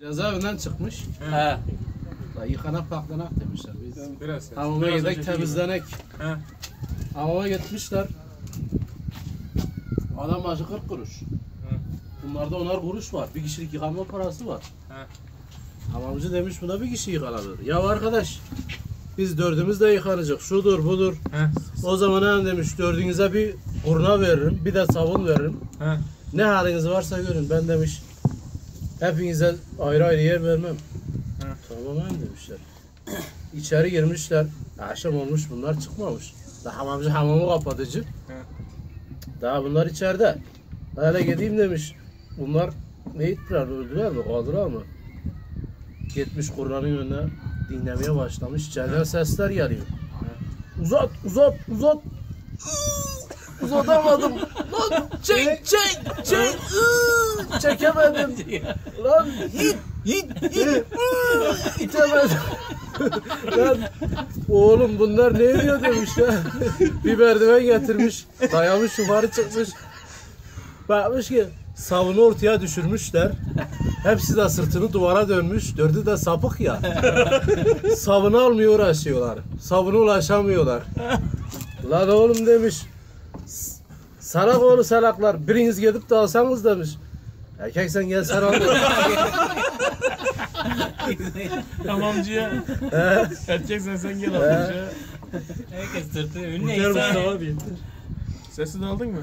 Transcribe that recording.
Cezaevinden çıkmış. He. Da yıkanak paklanak demişler. Biz Biraz. hamama gidek temizlenek. He. Hamama gitmişler. Adam başı 40 kuruş. Bunlarda onar kuruş var. Bir kişilik yıkanma parası var. He. Hamamcı demiş buna bir kişi yıkanabilir. Ya arkadaş biz dördümüz de yıkanacak. Şudur budur. He. O zaman hem demiş dördünüze bir kurna veririm. Bir de sabun veririm. He. Ne haliniz varsa görün. Ben demiş hepinize ayrı ayrı yer vermem. Hı. Tamam hem demişler. İçeri girmişler. Akşam olmuş bunlar çıkmamış. Daha hamamcı hamamı kapatıcı. Daha bunlar içeride. Hele gideyim demiş. Bunlar ne ettiler öldüler mi kaldılar mı? Gitmiş Kur'an'ın önüne dinlemeye başlamış. İçeriden sesler geliyor. Uzat uzat uzat. Uzatamadım. Lan çek çek çek. Çekemedim. Lan it it it. Iıı, İtemedim. Lan oğlum bunlar ne ediyor demiş ya. Bir merdiven getirmiş. Dayamış yukarı çıkmış. Bakmış ki savunu ortaya düşürmüşler. Hepsi de sırtını duvara dönmüş. Dördü de sapık ya. Savunu almıyor uğraşıyorlar. Savuna ulaşamıyorlar. Lan oğlum demiş. "S- Salak oğlu salaklar. Biriniz gidip de alsanız demiş. Erkek sen gel sen al demiş. Hamamcıya. Erkek sen sen gel hamamcıya. Herkes Gel insan. Mustafa abi. Sesini aldın mı?